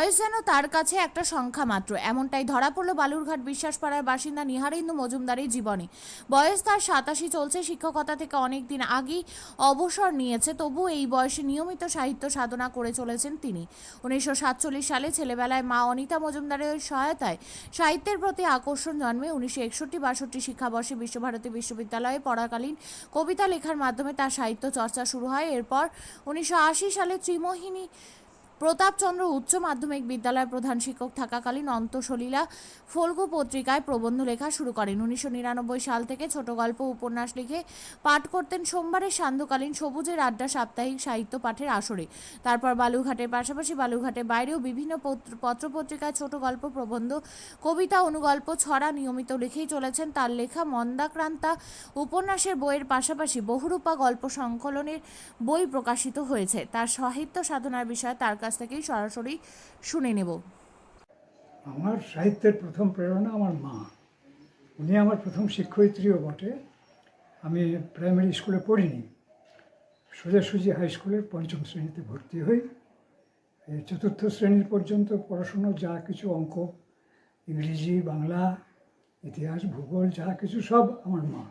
বয়স যেন তার কাছে একটা সংখ্যা মাত্র। এমনটাই ধরা পড়ল বালুরঘাট বিশ্বাসপাড়ার বাসিন্দা নিহারেন্দু মজুমদারের জীবনে। বয়স তার সাতাশি চলছে, শিক্ষকতা থেকে অনেক দিন আগেই অবসর নিয়েছে তবু এই বয়সে নিয়মিত সাহিত্য সাধনা করে চলেছেন তিনি। উনিশশো সাতচল্লিশ সালে ছেলেবেলায় মা অনিতা মজুমদারের সহায়তায় সাহিত্যের প্রতি আকর্ষণ জন্মে উনিশশো একষট্টি বাষট্টি শিক্ষাবর্ষে বিশ্বভারতী বিশ্ববিদ্যালয়ে পড়াকালীন কবিতা লেখার মাধ্যমে তার সাহিত্য চর্চা শুরু হয়। এরপর উনিশশো আশি সালে ত্রিমোহিনী প্রতাপচন্দ্র উচ্চ মাধ্যমিক বিদ্যালয়ের প্রধান শিক্ষক থাকাকালীন অন্তঃসলীলা ফল্গু পত্রিকায় প্রবন্ধ লেখা শুরু করেন। উনিশশো নিরানব্বই সাল থেকে ছোট গল্প উপন্যাস লিখে পাঠ করতেন সোমবারের সান্ধ্যকালীন সবুজের আড্ডা সাপ্তাহিক সাহিত্য পাঠের আসরে। তারপর বালুঘাটের পাশাপাশি বালুঘাটের বাইরেও বিভিন্ন পত্র- পত্রপত্রিকায় ছোট গল্প প্রবন্ধ, কবিতা অনুগল্প, ছড়া নিয়মিত লিখেই চলেছেন। তার লেখা মন্দাক্রান্তা উপন্যাসের বইয়ের পাশাপাশি বহুরূপা গল্প সংকলনের বই প্রকাশিত হয়েছে। তার সাহিত্য সাধনার বিষয়ে তার কাছ থেকেই সরাসরি শুনে নেব। আমার সাহিত্যের প্রথম প্রেরণা আমার মা। উনি আমার প্রথম শিক্ষয়িত্রীও বটে। আমি প্রাইমারি স্কুলে পড়িনি। সোজাসুজি হাই স্কুলের পঞ্চম শ্রেণীতে ভর্তি হই। চতুর্থ শ্রেণির পর্যন্ত পড়াশুনো যা কিছু অঙ্ক, ইংরেজি, বাংলা, ইতিহাস, ভূগোল, যা কিছু সব আমার মা।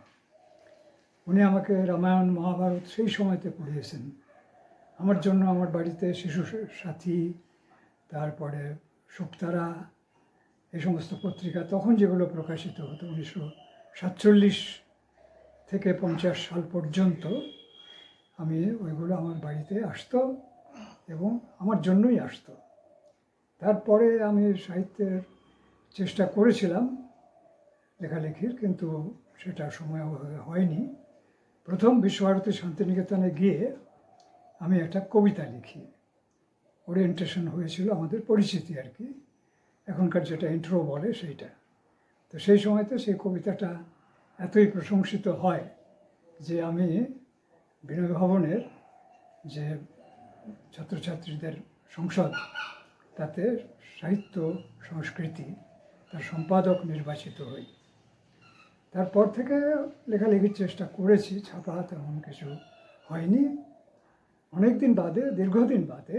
উনি আমাকে রামায়ণ, মহাভারত সেই সময়তে পড়িয়েছেন। আমার জন্য আমার বাড়িতে শিশু সাথী, তারপরে শুকতারা এই সমস্ত পত্রিকা তখন যেগুলো প্রকাশিত হতো উনিশশো সাতচল্লিশ থেকে পঞ্চাশ সাল পর্যন্ত আমি ওইগুলো আমার বাড়িতে আসতো এবং আমার জন্যই আসতো। তারপরে আমি সাহিত্যের চেষ্টা করেছিলাম লেখালেখির, কিন্তু সেটা সময় হয়নি। প্রথম বিশ্বভারতী শান্তিনিকেতনে গিয়ে আমি একটা কবিতা লিখি। ওরিয়েন্টেশন হয়েছিল আমাদের পরিচিতি আর কি। এখনকার যেটা ইন্ট্রো বলে সেইটা। তো সেই সময়তে সেই কবিতাটা এতই প্রশংসিত হয় যে আমি বিনয় ভবনের যে ছাত্রছাত্রীদের সংসদ, তাতে সাহিত্য, সংস্কৃতি, তার সম্পাদক নির্বাচিত হই। তারপর থেকে লেখালেখির চেষ্টা করেছি, ছাপা তেমন কিছু হয়নি। অনেক দিন বাদে, দীর্ঘদিন বাদে,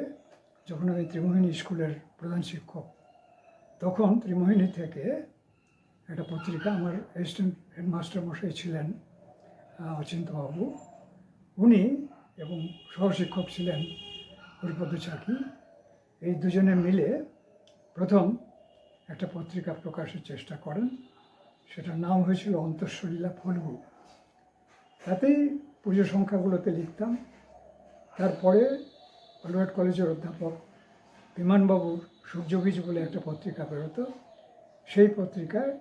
যখন আমি ত্রিমোহিনী স্কুলের প্রধান শিক্ষক, তখন ত্রিমোহিনী থেকে একটা পত্রিকা আমার অ্যাসিস্ট্যান্ট হেডমাস্টার মশাই ছিলেন অচিন্তবাবু। উনি এবং সহশিক্ষক ছিলেন হরিপদ চাকি। এই দুজনে মিলে প্রথম একটা পত্রিকা প্রকাশের চেষ্টা করেন। সেটার নাম হয়েছিল অন্তঃসলীলা ফলগু। তাতেই পুজো সংখ্যাগুলোতে লিখতাম। তারপরে বালুরঘাট কলেজের অধ্যাপক বিমানবাবুর সূর্যবীজ বলে একটা পত্রিকা বেরোতো। সেই পত্রিকায়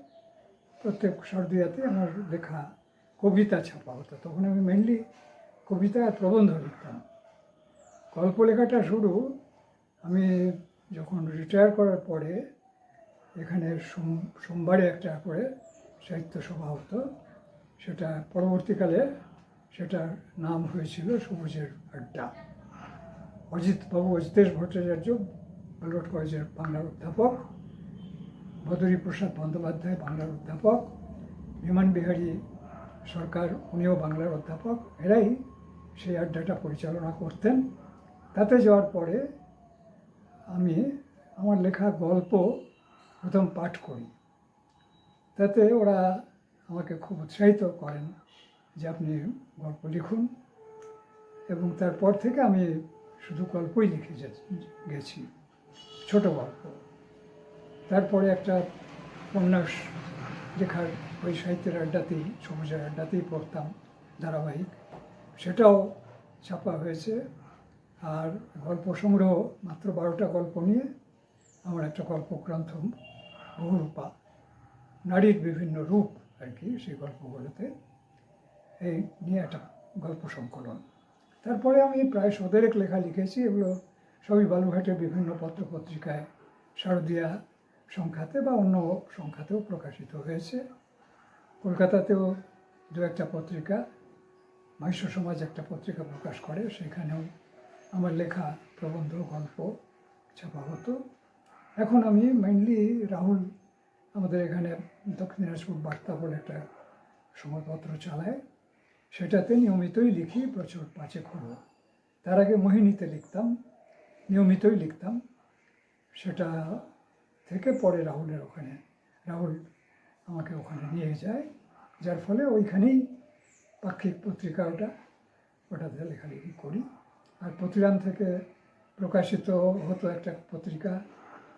প্রত্যেক সর্দিয়াতে আমার লেখা কবিতা ছাপা হতো। তখন আমি মেনলি কবিতা আর প্রবন্ধ লিখতাম। গল্প লেখাটা শুরু, আমি যখন রিটায়ার করার পরে এখানে সোম- সোমবারে একটা করে সাহিত্য সভা হতো। সেটা পরবর্তীকালে সেটার নাম হয়েছিল সবুজের আড্ডা। অজিত বাবু, অজিতেশ ভট্টাচার্য, বালুরঘাট কলেজের বাংলার অধ্যাপক, বদরী প্রসাদ বন্দ্যোপাধ্যায়, বাংলার অধ্যাপক, বিমান বিহারী সরকার, উনিও বাংলার অধ্যাপক। এরাই সেই আড্ডাটা পরিচালনা করতেন। তাতে যাওয়ার পরে আমি আমার লেখা গল্প প্রথম পাঠ করি। তাতে ওরা আমাকে খুব উৎসাহিত করেন। যে আপনি গল্প লিখুন এবং তারপর থেকে আমি শুধু গল্পই লিখে গেছি, ছোট গল্প। তারপরে একটা উপন্যাস লেখার ওই সাহিত্যের আড্ডাতেই সবুজের আড্ডাতেই পড়তাম ধারাবাহিক। সেটাও ছাপা হয়েছে। আর গল্প সংগ্রহ মাত্র বারোটা গল্প নিয়ে আমার একটা গল্পগ্রন্থ, বহুরূপা। নারীর বিভিন্ন রূপ আর কি সেই গল্পগুলোতে এই নিয়ে একটা গল্প সংকলন। তারপরে আমি প্রায় সদেরেক লেখা লিখেছি, এগুলো সবই বালুঘাটের বিভিন্ন পত্র পত্রিকায় শারদীয়া সংখ্যাতে বা অন্য সংখ্যাতেও প্রকাশিত হয়েছে। কলকাতাতেও দু একটা পত্রিকা মাহিষ্য সমাজ একটা পত্রিকা প্রকাশ করে, সেখানেও আমার লেখা প্রবন্ধ গল্প ছাপা হতো। এখন আমি মেনলি রাহুল আমাদের এখানে দক্ষিণ দিনাজপুর বার্তা বলে একটা সংবাদপত্র চালায়। সেটাতে নিয়মিতই লিখি, প্রচুর পাঁচে খবর তার আগে মোহিনীতে লিখতাম, নিয়মিতই লিখতাম। সেটা থেকে পরে রাহুলের ওখানে, রাহুল আমাকে ওখানে নিয়ে যায়। যার ফলে ওইখানেই পাক্ষিক পত্রিকা ওটা, ওটাতে লেখালেখি করি। আর প্রতিরাম থেকে প্রকাশিত হতো একটা পত্রিকা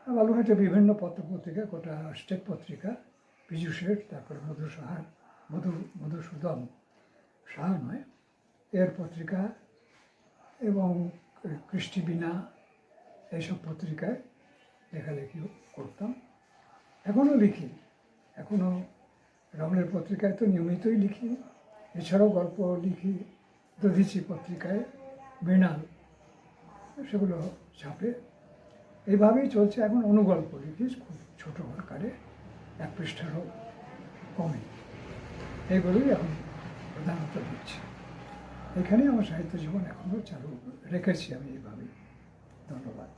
বালুঘাটে বিভিন্ন পত্র পত্রিকা গোটা স্টেট পত্রিকা শেঠ তারপরে মধু সাহার মধু, মধুসূদন। সাহা নয়, এর পত্রিকা এবং কৃষ্টি বিনা এইসব পত্রিকায় লেখালেখিও করতাম। এখনও লিখি। এখনও রমণের পত্রিকায় তো নিয়মিতই লিখি। এছাড়াও গল্প লিখি, দধিচি পত্রিকায়, মৃণাল, সেগুলো ছাপে। এইভাবেই চলছে। এখন অনুগল্প লিখি, খুব ছোটো আকারে, এক পৃষ্ঠারও কমে। এগুলোই এখন প্রধানত দিচ্ছে। এখানে আমার সাহিত্য জীবন এখনও চালু রেখেছি আমি এইভাবেই ধন্যবাদ।